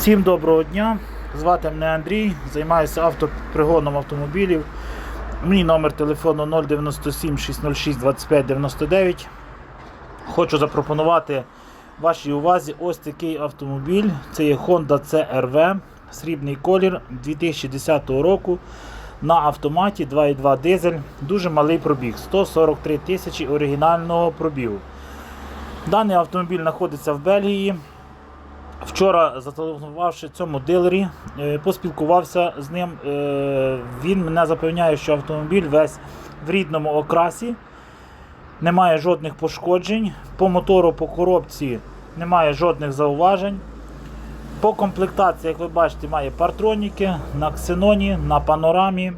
Всім доброго дня. Звати мене Андрій, займаюся автопригоном автомобілів. Мій номер телефону 097 606 25 99. Хочу запропонувати вашій увазі ось такий автомобіль. Це є Honda CRV, срібний колір 2010 року. На автоматі 2.2 дизель, дуже малий пробіг, 143 тисячі оригінального пробігу. Даний автомобіль знаходиться в Бельгії. Вчора, зателефонувавши цьому дилері, е, поспілкувався з ним. Е, Він мене запевняє, що автомобіль весь в рідному окрасі, немає жодних пошкоджень. По мотору, по коробці немає жодних зауважень. По комплектації, як ви бачите, має партроніки на ксеноні, на панорамі.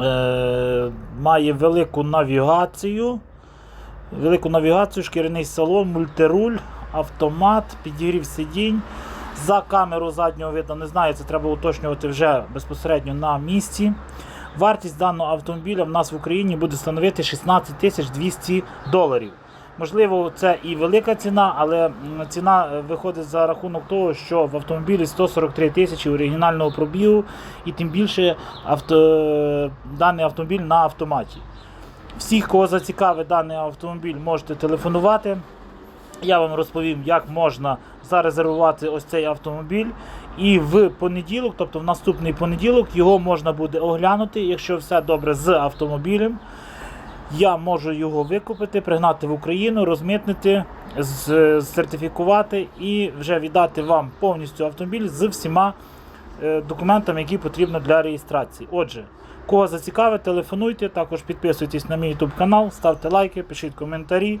Е, Має велику навігацію. Велику навігацію, шкіряний салон, мультируль, автомат, підігрів сидінь. За камеру заднього виду, не знаю, це треба уточнювати вже безпосередньо на місці. Вартість даного автомобіля в нас в Україні буде становити 16 тисяч 200 доларів. Можливо, це і велика ціна, але ціна е, виходить за рахунок того, що в автомобілі 143 тисячі оригінального пробігу, і тим більше авто... даний автомобіль на автоматі. Всіх, кого зацікавить даний автомобіль, можете телефонувати. Я вам розповім, як можна зарезервувати ось цей автомобіль. І в понеділок, тобто в наступний понеділок, його можна буде оглянути, якщо все добре з автомобілем. Я можу його викупити, пригнати в Україну, розмитнити, сертифікувати і вже віддати вам повністю автомобіль з всіма е, документами, які потрібно для реєстрації. Отже, кого зацікавить, телефонуйте, також підписуйтесь на мій YouTube канал, ставте лайки, пишіть коментарі.